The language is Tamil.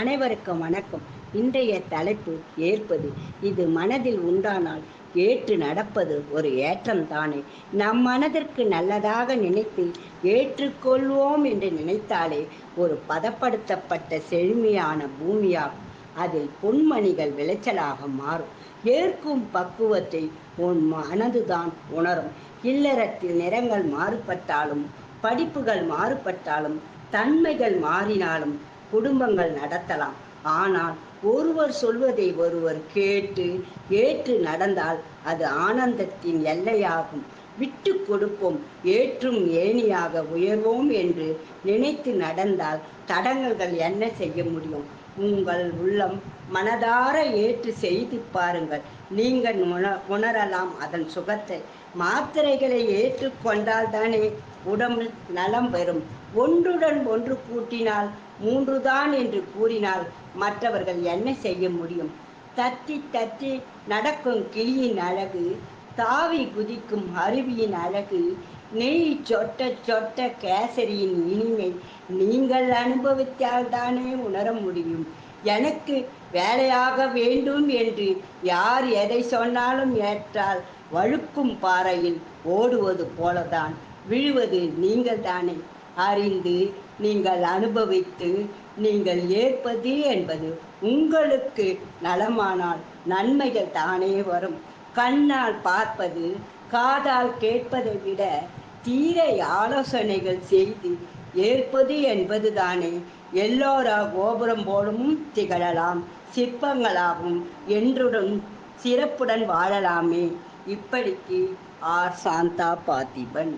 அனைவருக்கும் வணக்கம். இன்றைய தலைப்பு ஏற்பது இது மனதில் உண்டானால் ஏற்று நடப்பது ஒரு ஏற்றம் தானே. நம் மனதிற்கு நல்லதாக நினைத்து ஏற்றுக்கொள்வோம் என்று நினைத்தாலே ஒரு பதப்படுத்தப்பட்ட செழுமையான பூமியாகும். அதில் பொன்மணிகள் விளைச்சலாக மாறும். ஏற்கும் பக்குவத்தை உன் மனதுதான் உணரும். இல்லறத்தில் நிறங்கள் மாறுபட்டாலும் படிப்புகள் மாறுபட்டாலும் தன்மைகள் மாறினாலும் குடும்பங்கள் நடத்தலாம். ஆனால் ஒருவர் சொல்வதை ஒருவர் கேட்டு ஏற்று நடந்தால் அது ஆனந்தத்தின் எல்லையாகும். விட்டு கொடுப்போம் ஏற்றும் ஏணியாக உயர்வோம் என்று நினைத்து நடந்தால் தடங்கல்கள் என்ன செய்ய முடியும்? உங்கள் உள்ளம் மனதார ஏற்று செய்து பாருங்கள். நீங்கள் உண உணரலாம் அதன் சுகத்தை. மாத்திரைகளை ஏற்றுக்கொண்டால் தானே உடம்பு நலம் பெறும். ஒன்றுடன் ஒன்று கூட்டினால் மூன்றுதான் என்று கூறினால் மற்றவர்கள் என்ன செய்ய முடியும்? தத்தி தத்தி நடக்கும் கிளியின் அழகு தாவி குதிக்கும் அருவியின் அழகு நெய் சொட்ட சொட்ட கேசரியின் இனிமை நீங்கள் அனுபவித்தால் தானே உணர முடியும். எனக்கு வேலையாக வேண்டும் என்று யார் எதை சொன்னாலும் ஏற்றால் வழுக்கும் பாறையில் ஓடுவது போலதான். விழுவது நீங்கள் தானே. அறிந்து நீங்கள் அனுபவித்து நீங்கள் ஏற்பது என்பது உங்களுக்கு நலமானால் நன்மைகள் தானே வரும். கண்ணால் பார்ப்பது காதால் கேட்பதை விட தீரை ஆலோசனைகள் செய்து ஏற்பது என்பது தானே எல்லோரா கோபுரம் போலும் திகழலாம். சிற்பங்களாகும் என்றுடன் சிறப்புடன் வாழலாமே. இப்படிக்கு ஆர் சாந்தா பார்த்திபன்